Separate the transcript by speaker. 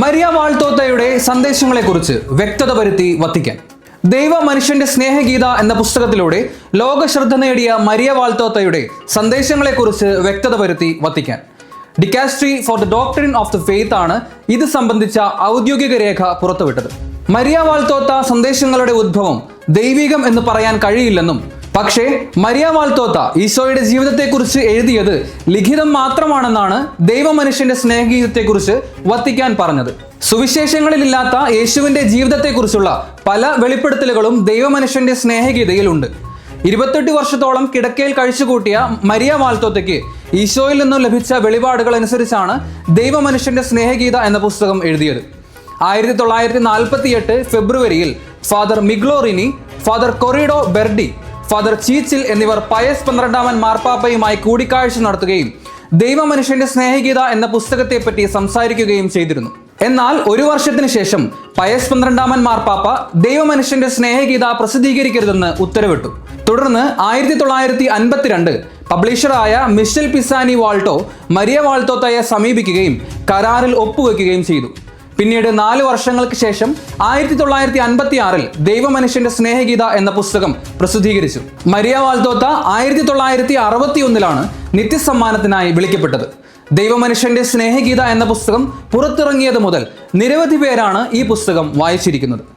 Speaker 1: Maria വാൾത്തോത്തയുടെ സന്ദേശങ്ങളെക്കുറിച്ച് വ്യക്തത വരുത്തി വത്തിക്കാൻ. ദൈവ മനുഷ്യന്റെ സ്നേഹഗീത എന്ന പുസ്തകത്തിലൂടെ ലോകശ്രദ്ധ നേടിയ മരിയ വാൾത്തോത്തയുടെ സന്ദേശങ്ങളെക്കുറിച്ച് വ്യക്തത വരുത്തി Vatican. Dicastery for the doctrine of the faith ആണ് ഇത് സംബന്ധിച്ച ഔദ്യോഗിക രേഖ പുറത്തുവിട്ടത്. മരിയ വാൾത്തോത്ത സന്ദേശങ്ങളുടെ ഉദ്ഭവം ദൈവികം എന്ന് പറയാൻ കഴിയില്ലെന്നും പക്ഷേ മരിയ വാൾത്തോത്ത ഈശോയുടെ ജീവിതത്തെക്കുറിച്ച് എഴുതിയത് ലിഖിതം മാത്രമാണെന്നാണ് ദൈവമനുഷ്യന്റെ സ്നേഹഗീതത്തെക്കുറിച്ച് വത്തിക്കാൻ പറഞ്ഞത്. സുവിശേഷങ്ങളിലില്ലാത്ത യേശുവിന്റെ ജീവിതത്തെക്കുറിച്ചുള്ള പല വെളിപ്പെടുത്തലുകളും ദൈവമനുഷ്യന്റെ സ്നേഹഗീതയിലുണ്ട്. ഇരുപത്തെട്ട് വർഷത്തോളം കിടക്കയിൽ കഴിച്ചുകൂട്ടിയ മരിയ വാൽത്തോത്തയ്ക്ക് ഈശോയിൽ നിന്നും ലഭിച്ച വെളിപാടുകൾ അനുസരിച്ചാണ് ദൈവമനുഷ്യന്റെ സ്നേഹഗീത എന്ന പുസ്തകം എഴുതിയത്. ആയിരത്തി തൊള്ളായിരത്തി നാൽപ്പത്തി എട്ട് ഫെബ്രുവരിയിൽ father Migliorini father Corrado Berti father ചീച്ചിൽ എന്നിവർ പയസ് പന്ത്രണ്ടാമൻ മാർപ്പാപ്പയുമായി കൂടിക്കാഴ്ച നടത്തുകയും ദൈവമനുഷ്യന്റെ സ്നേഹഗീത എന്ന പുസ്തകത്തെപ്പറ്റി സംസാരിക്കുകയും ചെയ്തിരുന്നു. എന്നാൽ ഒരു വർഷത്തിന് ശേഷം പയസ് പന്ത്രണ്ടാമൻ മാർപ്പാപ്പ ദൈവമനുഷ്യന്റെ സ്നേഹഗീത പ്രസിദ്ധീകരിക്കരുതെന്ന് ഉത്തരവിട്ടു. തുടർന്ന് ആയിരത്തി തൊള്ളായിരത്തി അൻപത്തിരണ്ട് പബ്ലിഷറായ മിഷൽ പിസാനി വാൾട്ടോ മരിയ വാൾത്തോത്തയെ സമീപിക്കുകയും കരാറിൽ ഒപ്പുവെക്കുകയും ചെയ്തു. പിന്നീട് നാല് വർഷങ്ങൾക്ക് ശേഷം ആയിരത്തി തൊള്ളായിരത്തി അൻപത്തി ആറിൽ ദൈവമനുഷ്യന്റെ സ്നേഹഗീത എന്ന പുസ്തകം പ്രസിദ്ധീകരിച്ചു. മരിയ വാൾത്തോത്ത ആയിരത്തി തൊള്ളായിരത്തി അറുപത്തി ഒന്നിലാണ് നിത്യസമ്മാനത്തിനായി വിളിക്കപ്പെട്ടത്. ദൈവമനുഷ്യന്റെ സ്നേഹഗീത എന്ന പുസ്തകം പുറത്തിറങ്ങിയത് മുതൽ നിരവധി പേരാണ് ഈ പുസ്തകം വായിച്ചിരിക്കുന്നത്.